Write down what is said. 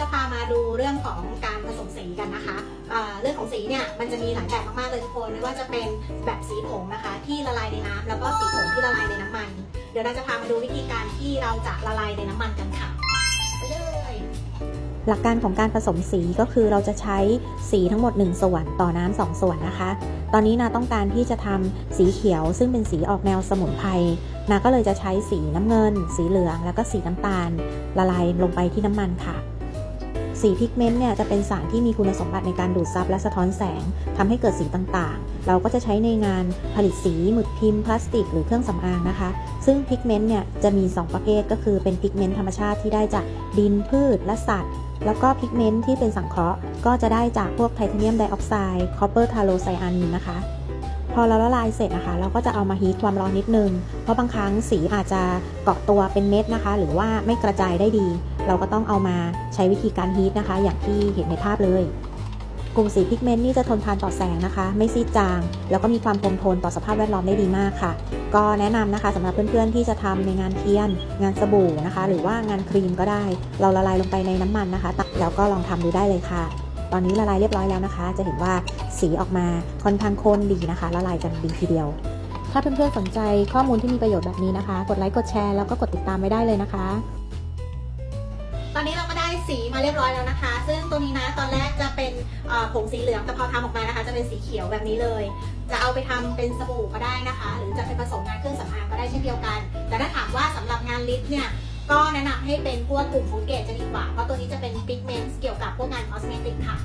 จะพามาดูเรื่องของการผสมสีกันนะคะเรื่องของสีเนี่ยมันจะมีหลายแบบมากๆเลยทุกคนไม่ว่าจะเป็นแบบสีผงนะคะ ที่ละลายในน้ำแล้วก็สีผงที่ละลายในน้ำมัน เดี๋ยวเราจะพามาดูวิธีการที่เราจะละลายในน้ำมันกันค่ะเลยหลักการของการผสมสีก็คือเราจะใช้สีทั้งหมด 1 ส่วนต่อน้ำสองส่วนนะคะ ตอนนี้นาต้องการที่จะทำสีเขียว ซึ่งเป็นสีออกแนวสมุนไพรนาก็เลยจะใช้สีน้ำเงิน สีเหลือง แล้วก็สีน้ำตาล ละลายลงไปที่น้ำมันค่ะ สีพิกเมนต์เนี่ยจะเป็นสารที่มีคุณสมบัติในการดูดซับและสะท้อนแสงทำให้เกิดสีต่างๆ เราก็จะใช้ในงานผลิตสีหมึกพิมพ์พลาสติก หรือเครื่องสำอางนะคะ ซึ่งพิกเมนต์เนี่ยจะมี 2 ประเภทก็คือเป็นพิกเมนต์ธรรมชาติที่ได้จากดินพืชและสัตว์ แล้วก็พิกเมนต์ที่เป็นสังเคราะห์ ก็จะได้จากพวกไทเทเนียมไดออกไซด์คอปเปอร์ทาโลไซอานีนนะคะ พอเราละลายเสร็จนะคะ เราก็จะเอามาฮีทความร้อนนิดนึง เพราะบางครั้งสีอาจจะเกาะตัวเป็นเม็ดนะคะ หรือว่าไม่กระจายได้ดี เราก็ต้องเอามาใช้วิธีการฮีทนะคะ อย่างที่เห็นในภาพเลย กลุ่มสีพิกเมนต์นี่จะทนทานต่อแสงนะคะ ไม่ซีดจาง แล้วก็มีความคงทนต่อสภาพแวดล้อมได้ดีมากค่ะ ก็แนะนำนะคะสำหรับเพื่อนๆที่จะทำในงานเทียน งานสบู่นะคะ หรือว่างานครีมก็ได้ เราละลายลงไปในน้ำมันนะคะตักแล้วก็ลองทำดูได้เลยค่ะ ตอนนี้ละลายเรียบร้อยแล้วนะคะ จะเห็นว่าสีออกมาค่อนข้างข้นดีนะคะ ละลายกันดีทีเดียว ถ้าเพื่อนๆสนใจข้อมูลที่มีประโยชน์แบบนี้นะคะ กดไลค์กดแชร์แล้วก็กดติดตามไว้ได้เลยนะคะ ตอนนี้เราก็ได้สีมาเรียบร้อยแล้วนะคะ ซึ่งตัวนี้นะตอนแรกจะเป็นผงสีเหลืองแต่พอทำออกมานะคะ จะเป็นสีเขียวแบบนี้เลย จะเอาไปทำเป็นสบู่ก็ได้นะคะ หรือจะไปผสมงานเครื่องสำอางก็ได้เช่นเดียวกัน แต่ถ้าถามว่าสำหรับงานลิปเนี่ย ก็แนะนำให้เป็นพวกกลุ่มฟูดเกตจะดีกว่า เพราะตัวนี้จะเป็นพิกเมนต์เกี่ยวกับพวกงานคอสเมติกค่ะ